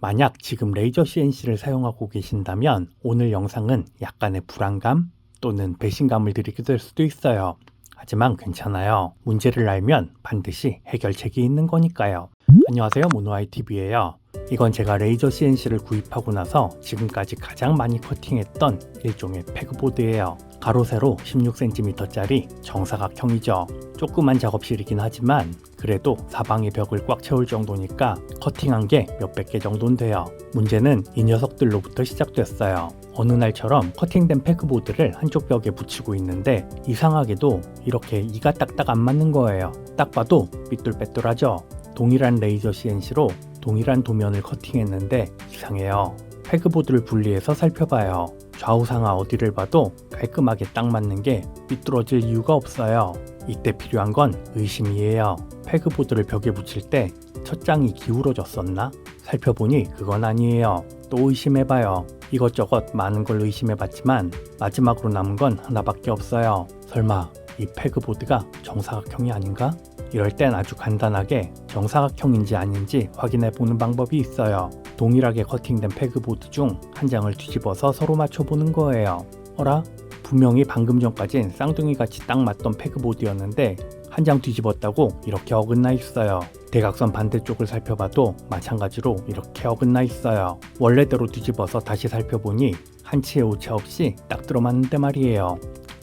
만약 지금 레이저 CNC를 사용하고 계신다면 오늘 영상은 약간의 불안감 또는 배신감을 드리게 될 수도 있어요. 하지만 괜찮아요. 문제를 알면 반드시 해결책이 있는 거니까요. 안녕하세요. 모노아이TV예요. 이건 제가 레이저 CNC를 구입하고 나서 지금까지 가장 많이 커팅했던 일종의 패그보드예요. 가로 세로 16cm짜리 정사각형이죠. 조그만 작업실이긴 하지만 그래도 사방의 벽을 꽉 채울 정도니까 커팅한 게 몇백 개 정도는 돼요. 문제는 이 녀석들로부터 시작됐어요. 어느 날처럼 커팅된 패그보드를 한쪽 벽에 붙이고 있는데 이상하게도 이렇게 이가 딱딱 안 맞는 거예요. 딱 봐도 삐뚤빼뚤하죠. 동일한 레이저 CNC로 동일한 도면을 커팅했는데 이상해요. 패그보드를 분리해서 살펴봐요. 좌우 상하 어디를 봐도 깔끔하게 딱 맞는 게 삐뚤어질 이유가 없어요. 이때 필요한 건 의심이에요. 패그보드를 벽에 붙일 때 첫 장이 기울어졌었나? 살펴보니 그건 아니에요. 또 의심해봐요. 이것저것 많은 걸 의심해봤지만 마지막으로 남은 건 하나밖에 없어요. 설마 이 패그보드가 정사각형이 아닌가? 이럴 땐 아주 간단하게 정사각형인지 아닌지 확인해 보는 방법이 있어요. 동일하게 커팅된 패그보드 중 한 장을 뒤집어서 서로 맞춰 보는 거예요. 어라? 분명히 방금 전까진 쌍둥이 같이 딱 맞던 패그보드였는데 한 장 뒤집었다고 이렇게 어긋나 있어요. 대각선 반대쪽을 살펴봐도 마찬가지로 이렇게 어긋나 있어요. 원래대로 뒤집어서 다시 살펴보니 한치의 오차 없이 딱 들어맞는데 말이에요.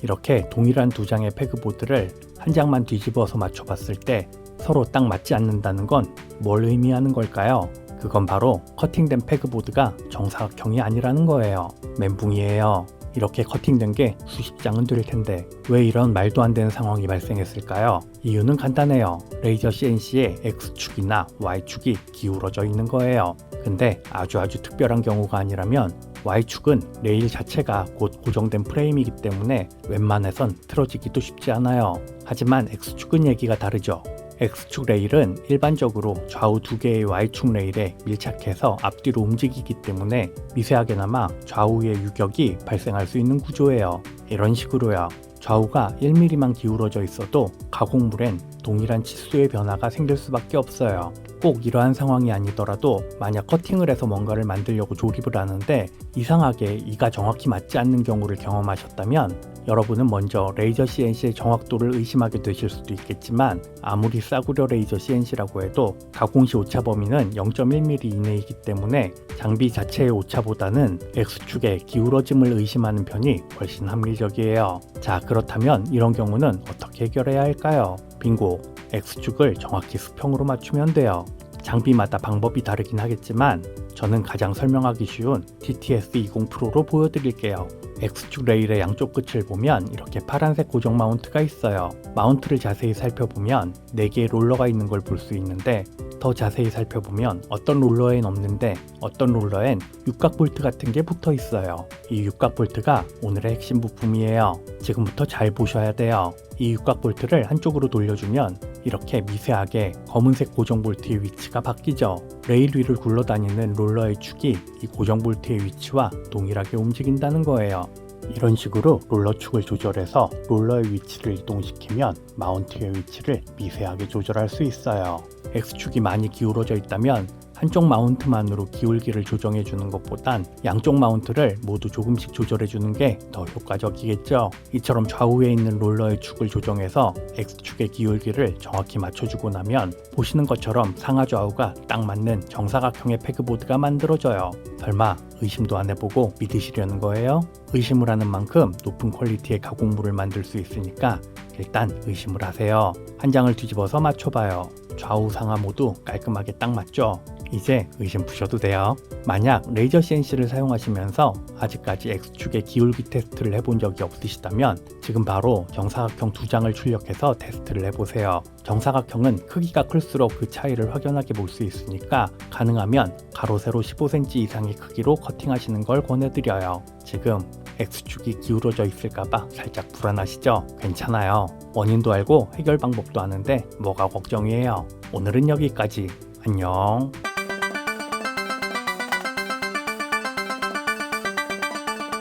이렇게 동일한 두 장의 패그보드를 한 장만 뒤집어서 맞춰봤을 때 서로 딱 맞지 않는다는 건 뭘 의미하는 걸까요? 그건 바로 커팅된 패그보드가 정사각형이 아니라는 거예요. 멘붕이에요. 이렇게 커팅된 게 수십 장은 될 텐데 왜 이런 말도 안 되는 상황이 발생했을까요? 이유는 간단해요. 레이저 CNC의 X축이나 Y축이 기울어져 있는 거예요. 근데 아주 아주 특별한 경우가 아니라면 Y축은 레일 자체가 곧 고정된 프레임이기 때문에 웬만해선 틀어지기도 쉽지 않아요. 하지만 X축은 얘기가 다르죠. X축 레일은 일반적으로 좌우 두 개의 Y축 레일에 밀착해서 앞뒤로 움직이기 때문에 미세하게나마 좌우의 유격이 발생할 수 있는 구조예요. 이런 식으로요. 좌우가 1mm만 기울어져 있어도 가공물엔 동일한 치수의 변화가 생길 수밖에 없어요. 꼭 이러한 상황이 아니더라도 만약 커팅을 해서 뭔가를 만들려고 조립을 하는데 이상하게 이가 정확히 맞지 않는 경우를 경험하셨다면 여러분은 먼저 레이저 CNC의 정확도를 의심하게 되실 수도 있겠지만 아무리 싸구려 레이저 CNC라고 해도 가공 시 오차 범위는 0.1mm 이내이기 때문에 장비 자체의 오차보다는 X축의 기울어짐을 의심하는 편이 훨씬 합리적이에요. 자 그렇다면 이런 경우는 어떻게 해결해야 할까요? 빙고 X축을 정확히 수평으로 맞추면 돼요. 장비마다 방법이 다르긴 하겠지만 저는 가장 설명하기 쉬운 TTS20 프로로 보여드릴게요. X축 레일의 양쪽 끝을 보면 이렇게 파란색 고정 마운트가 있어요. 마운트를 자세히 살펴보면 4개의 롤러가 있는 걸 볼 수 있는데 더 자세히 살펴보면 어떤 롤러엔 없는데 어떤 롤러엔 육각 볼트 같은 게 붙어 있어요. 이 육각 볼트가 오늘의 핵심 부품이에요. 지금부터 잘 보셔야 돼요. 이 육각 볼트를 한쪽으로 돌려주면 이렇게 미세하게 검은색 고정 볼트의 위치가 바뀌죠. 레일 위를 굴러다니는 롤러의 축이 이 고정 볼트의 위치와 동일하게 움직인다는 거예요. 이런 식으로 롤러 축을 조절해서 롤러의 위치를 이동시키면 마운트의 위치를 미세하게 조절할 수 있어요. X축이 많이 기울어져 있다면 한쪽 마운트만으로 기울기를 조정해 주는 것보단 양쪽 마운트를 모두 조금씩 조절해 주는 게 더 효과적이겠죠. 이처럼 좌우에 있는 롤러의 축을 조정해서 X축의 기울기를 정확히 맞춰주고 나면 보시는 것처럼 상하 좌우가 딱 맞는 정사각형의 패그보드가 만들어져요. 설마 의심도 안 해보고 믿으시려는 거예요? 의심을 하는 만큼 높은 퀄리티의 가공물을 만들 수 있으니까 일단 의심을 하세요. 한 장을 뒤집어서 맞춰봐요. 좌우 상하 모두 깔끔하게 딱 맞죠? 이제 의심 푸셔도 돼요. 만약 레이저 CNC를 사용하시면서 아직까지 X축의 기울기 테스트를 해본 적이 없으시다면 지금 바로 정사각형 두 장을 출력해서 테스트를 해보세요. 정사각형은 크기가 클수록 그 차이를 확연하게 볼 수 있으니까 가능하면 가로 세로 15cm 이상의 크기로 커팅하시는 걸 권해드려요. 지금 X축이 기울어져 있을까봐 살짝 불안하시죠? 괜찮아요. 원인도 알고 해결 방법도 아는데 뭐가 걱정이에요. 오늘은 여기까지. 안녕.